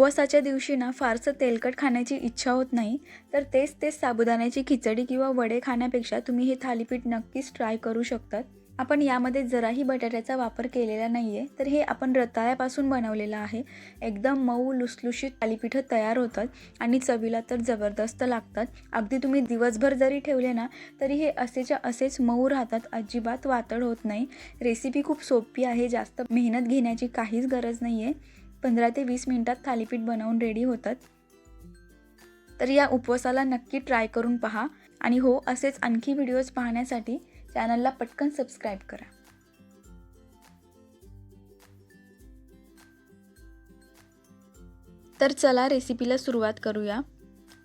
उपवासाच्या दिवशी ना फारसं तेलकट खाण्याची इच्छा होत नाही. तर तेच तेच साबुदाण्याची खिचडी किंवा वडे खाण्यापेक्षा तुम्ही हे थालीपीठ नक्कीच ट्राय करू शकतात. आपण यामध्ये जराही बटाट्याचा वापर केलेला नाही आहे तर हे आपण रताळ्यापासून बनवलेलं आहे. एकदम मऊ लुसलुशीत थालीपीठं तयार होतात आणि चवीला तर जबरदस्त लागतात. अगदी तुम्ही दिवसभर जरी ठेवले ना तरी हे असेच्या असेच मऊ राहतात. अजिबात वातड होत नाही. रेसिपी खूप सोपी आहे. जास्त मेहनत घेण्याची काहीच गरज नाही आहे पंधरा ते वीस मिनटात थालीपीठ बनवून रेडी होतात. तर या उपवासाला नक्की ट्राय करून पहा. आणि हो असेच आणखी व्हिडिओज पाहण्यासाठी चॅनलला पटकन सबस्क्राईब करा. तर चला रेसिपीला सुरुवात करूया.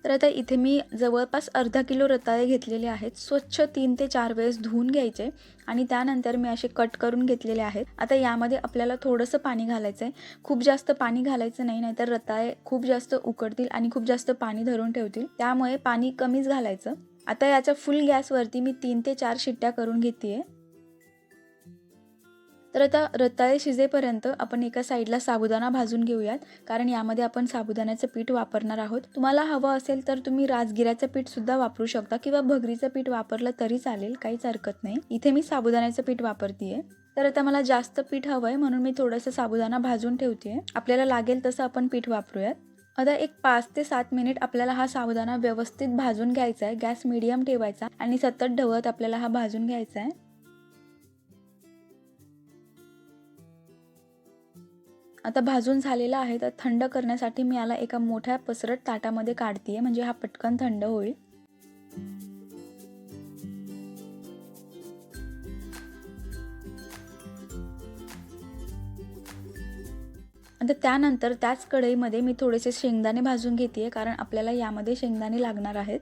तर आता इथे मी जवळपास अर्धा किलो रताळे घेतलेले आहेत. स्वच्छ तीन ते चार वेळेस धुवून घ्यायचे आणि त्यानंतर मी असे कट करून घेतलेले आहेत. आता यामध्ये आपल्याला थोडंसं पाणी घालायचं आहे खूप जास्त पाणी घालायचं नाही नाहीतर रताळे खूप जास्त उकडतील आणि खूप जास्त पाणी धरून ठेवतील. त्यामुळे पाणी कमीच घालायचं. आता याच्या फुल गॅसवरती मी तीन ते चार शिट्ट्या करून घेते तर आता रताळे शिजेपर्यंत आपण एका साईडला साबुदाणा भाजून घेऊयात. कारण यामध्ये आपण साबुदाण्याचं पीठ वापरणार आहोत. तुम्हाला हवं असेल तर तुम्ही राजगिऱ्याचं पीठ सुद्धा वापरू शकता किंवा भगरीचं पीठ वापरलं तरी चालेल काहीच हरकत नाही. इथे मी साबुदाण्याचं पीठ वापरते तर आता मला जास्त पीठ हवं आहे म्हणून मी थोडंसं साबुदाणा भाजून ठेवते आपल्याला लागेल तसं आपण पीठ वापरूयात. आता एक पाच ते सात मिनिट आपल्याला हा साबुदाणा व्यवस्थित भाजून घ्यायचा आहे गॅस मिडियम ठेवायचा आणि सतत ढवत आपल्याला हा भाजून घ्यायचा आहे आता भाजून झालेला आहे तर थंड करण्यासाठी मी याला एका मोठ्या पसरट ताटामध्ये काढते म्हणजे हा पटकन थंड होईल. आता त्यानंतर त्याच कढईमध्ये मी थोडेसे शेंगदाणे भाजून घेते कारण आपल्याला यामध्ये शेंगदाणे लागणार आहेत.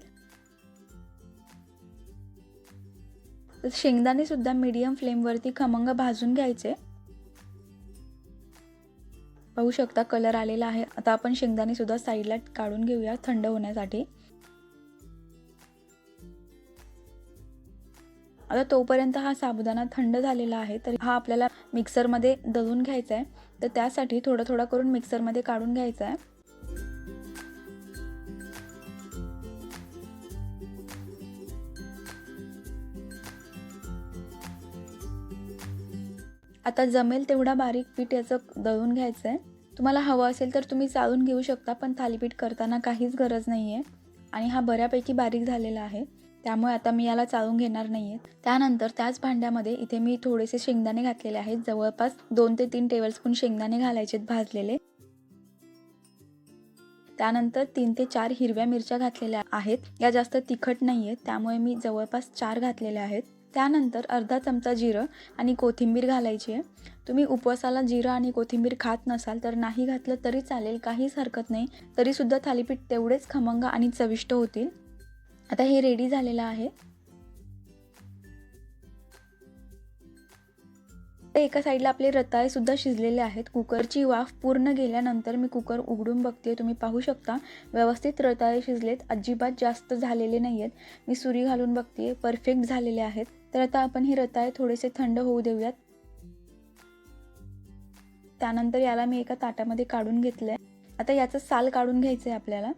शेंगदाणे सुद्धा मीडियम फ्लेमवरती खमंग भाजून घ्यायचे. पाहू शकता कलर आलेला आहे. आता आपण शेंगदाणे सुद्धा साईडला काढून घेऊया थंड होण्यासाठी. आता तोपर्यंत हा साबुदाणा थंड झालेला आहे तर हा आपल्याला मिक्सरमध्ये दळून घ्यायचा आहे. तर त्यासाठी थोडं थोडं करून मिक्सरमध्ये काढून घ्यायचा आहे. आता जमेल तेवढा बारीक पीठ याचं दळून घ्यायचं आहे तुम्हाला हवं असेल तर तुम्ही चाळून घेऊ शकता पण थालीपीठ करताना काहीच गरज नाही आहे आणि हा बऱ्यापैकी बारीक झालेला आहे. त्यामुळे आता मी याला चाळून घेणार नाही आहे त्यानंतर त्याच भांड्यामध्ये इथे मी थोडेसे शेंगदाणे घातलेले आहेत. जवळपास दोन ते तीन टेबलस्पून शेंगदाणे घालायचे भाजलेले. त्यानंतर तीन ते चार हिरव्या मिरच्या घातलेल्या आहेत. या जास्त तिखट नाही आहेत त्यामुळे मी जवळपास चार घातलेल्या आहेत. त्यानंतर अर्धा चमचा जिरं आणि कोथिंबीर घालायची आहे. तुम्ही उपवासाला जिरं आणि कोथिंबीर खात नसाल तर नाही घातलं तरी चालेल काहीच हरकत नाही. तरीसुद्धा थालीपीठ तेवढेच खमंग आणि चविष्ट होतील. आता हे रेडी झालेलं आहे. एका साईडला आपले रताळेसुद्धा शिजलेले आहेत. कुकरची वाफ पूर्ण गेल्यानंतर मी कुकर उघडून बघते. तुम्ही पाहू शकता व्यवस्थित रताळे शिजलेत. अजिबात जास्त झालेले नाही आहेत मी सुरी घालून बघते. परफेक्ट झालेले आहेत. तर आता आपण हे रताळे थोडेसे थंड होऊ देऊयात. त्यानंतर याला मी एका ताटामध्ये काढून घेतलं आहे आता याचं साल काढून घ्यायचं आहे आपल्याला.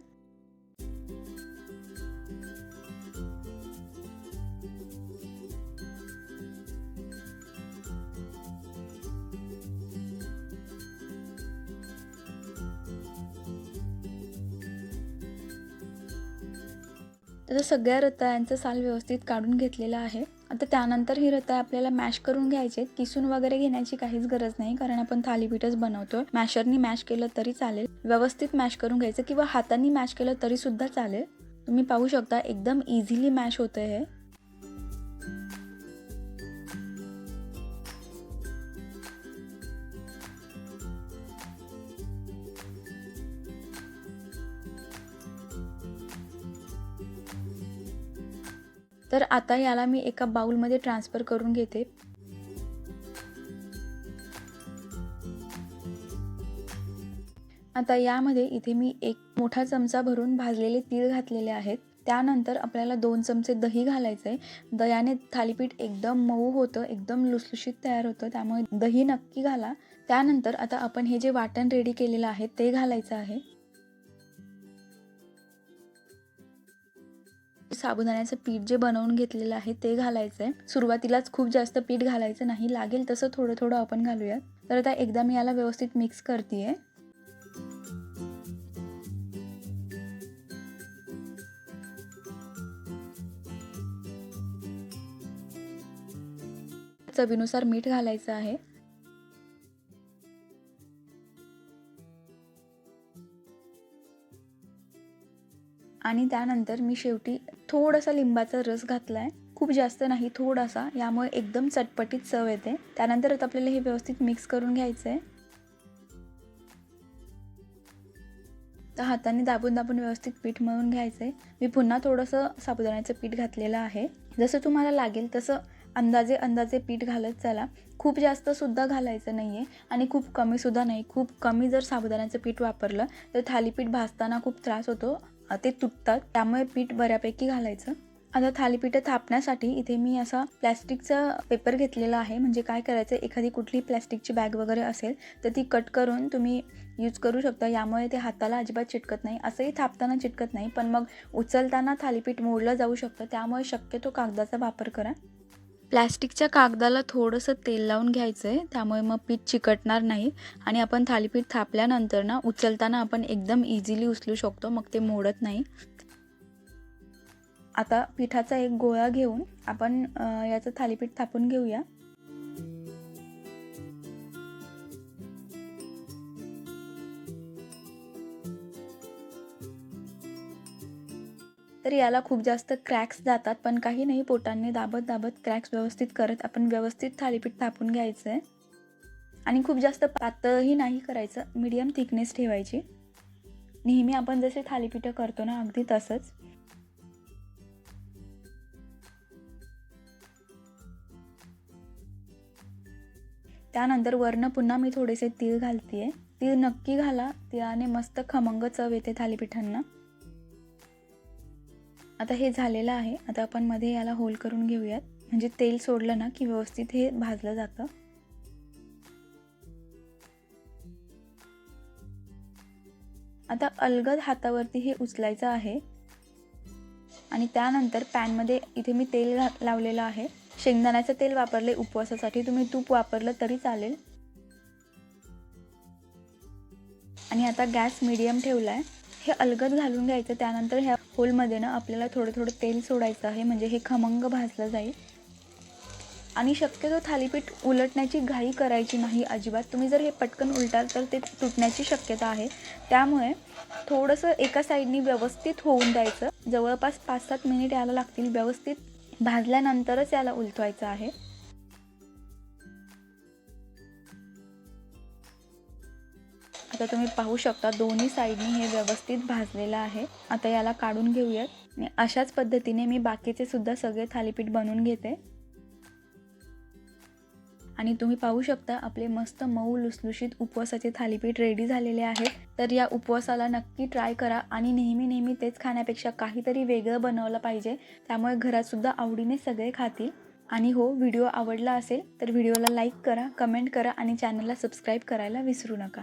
तर सगळ्या रताळ्यांचं साल व्यवस्थित काढून घेतलेला आहे. आता त्यानंतर ही रताळे आपल्याला मॅश करून घ्यायचे किसून वगैरे घेण्याची काहीच गरज नाही कारण आपण थालीपीठच बनवतोय. मॅशरनी मॅश केलं तरी चालेल. व्यवस्थित मॅश करून घ्यायचं किंवा हातांनी मॅश केलं तरी सुद्धा चालेल. तुम्ही पाहू शकता एकदम इझिली मॅश होतं हे. तर आता याला मी एका बाउलमध्ये ट्रान्सफर करून घेते. आता यामध्ये इथे मी एक मोठा चमचा भरून भाजलेले तीळ घातलेले आहेत. त्यानंतर आपल्याला दोन चमचे दही घालायचं आहे दह्याने थालीपीठ एकदम मऊ होतं एकदम लुसलुशीत तयार होतं त्यामुळे दही नक्की घाला. त्यानंतर आता आपण हे जे वाटण रेडी केलेलं आहे ते घालायचं आहे. साबुदाण्याचं पीठ जे बनवून घेतलेलं आहे ते घालायचं आहे सुरुवातीलाच खूप जास्त पीठ घालायचं नाही लागेल तसं थोडं थोडं आपण घालूयात. तर आता एकदा मी याला व्यवस्थित मिक्स करते आहे चवीनुसार मीठ घालायचं आहे. आणि त्यानंतर मी शेवटी थोडासा लिंबाचा रस घातला आहे खूप जास्त नाही थोडासा. यामुळे एकदम चटपटीत चव येते. त्यानंतर आता आपल्याला हे व्यवस्थित मिक्स करून घ्यायचं आहे तर हाताने दाबून दाबून व्यवस्थित पीठ मळून घ्यायचं आहे मी पुन्हा थोडंसं साबुदाण्याचं पीठ घातलेलं आहे. जसं तुम्हाला लागेल तसं अंदाजे अंदाजे पीठ घालत चला. खूप जास्तसुद्धा घालायचं नाही आहे आणि खूप कमीसुद्धा नाही. खूप कमी जर साबुदाण्याचं पीठ वापरलं तर थालीपीठ भाजताना खूप त्रास होतो. ते तुटतात. त्यामुळे पीठ बऱ्यापैकी घालायचं. आता थालीपीठं थापण्यासाठी इथे मी असा प्लॅस्टिकचा पेपर घेतलेला आहे. म्हणजे काय करायचं एखादी कुठली प्लॅस्टिकची बॅग वगैरे असेल तर ती कट करून तुम्ही यूज करू शकता. यामुळे ते हाताला अजिबात चिटकत नाही. असंही थापताना चिटकत नाही पण मग उचलताना थालीपीठ मोडलं जाऊ शकतं. त्यामुळे शक्यतो कागदाचा वापर करा. प्लॅस्टिकच्या कागदाला थोडंसं तेल लावून घ्यायचं आहे त्यामुळे मग पीठ चिकटणार नाही. आणि आपण थालीपीठ थापल्यानंतर ना उचलताना आपण एकदम इझिली उचलू शकतो मग ते मोडत नाही. आता पिठाचा एक गोळा घेऊन आपण याचं थालीपीठ थापून घेऊया. तर याला खूप जास्त क्रॅक्स जातात पण काही नाही पोटांनी दाबत दाबत क्रॅक्स व्यवस्थित करत आपण व्यवस्थित थालीपीठ थापून घ्यायचं आहे आणि खूप जास्त पातळही नाही करायचं मीडियम थिकनेस ठेवायची. नेहमी आपण जसे थालीपीठं करतो ना अगदी तसंच. त्यानंतर वरनं पुन्हा मी थोडेसे तीळ घालते आहे तीळ नक्की घाला तिळाने मस्त खमंग चव येते थालीपीठांना. आता हे झालेलं आहे. आता आपण मध्ये याला होल करून घेऊयात. म्हणजे तेल सोडलं ना की व्यवस्थित हे भाजलं जातं. आता अलगद हातावरती हे उचलायचं आहे. आणि त्यानंतर पॅनमध्ये इथे मी तेल लावलेलं आहे. शेंगदाण्याचं तेल वापरले उपवासासाठी. तुम्ही तूप वापरलं तरी चालेल. आणि आता गॅस मिडियम ठेवला आहे हे अलगद घालून घ्यायचं त्यानंतर ह्या होलमध्ये ना आपल्याला थोडं थोडं तेल सोडायचं आहे म्हणजे हे खमंग भाजलं जाईल. आणि शक्यतो थालीपीठ उलटण्याची घाई करायची नाही अजिबात. तुम्ही जर हे पटकन उलटाल तर ते तुटण्याची शक्यता आहे. त्यामुळे थोडंसं एका साईडनी व्यवस्थित होऊन द्यायचं. जवळपास पाच सात मिनिट याला लागतील. व्यवस्थित भाजल्यानंतरच याला उलटवायचं आहे. आता तुम्ही पाहू शकता दोन्ही साईडनी हे व्यवस्थित भाजलेलं आहे. आता याला काढून घेऊयात. आणि अशाच पद्धतीने मी बाकीचे सुद्धा सगळे थालीपीठ बनवून घेते. आणि तुम्ही पाहू शकता आपले मस्त मऊ लुसलुशीत उपवासाचे थालीपीठ रेडी झालेले आहेत तर या उपवासाला नक्की ट्राय करा आणि नेहमी नेहमी तेच खाण्यापेक्षा काहीतरी वेगळं बनवलं पाहिजे. त्यामुळे घरातसुद्धा आवडीने सगळे खातील. आणि हो व्हिडिओ आवडला असेल तर व्हिडिओला लाईक करा कमेंट करा आणि चॅनलला सबस्क्राईब करायला विसरू नका.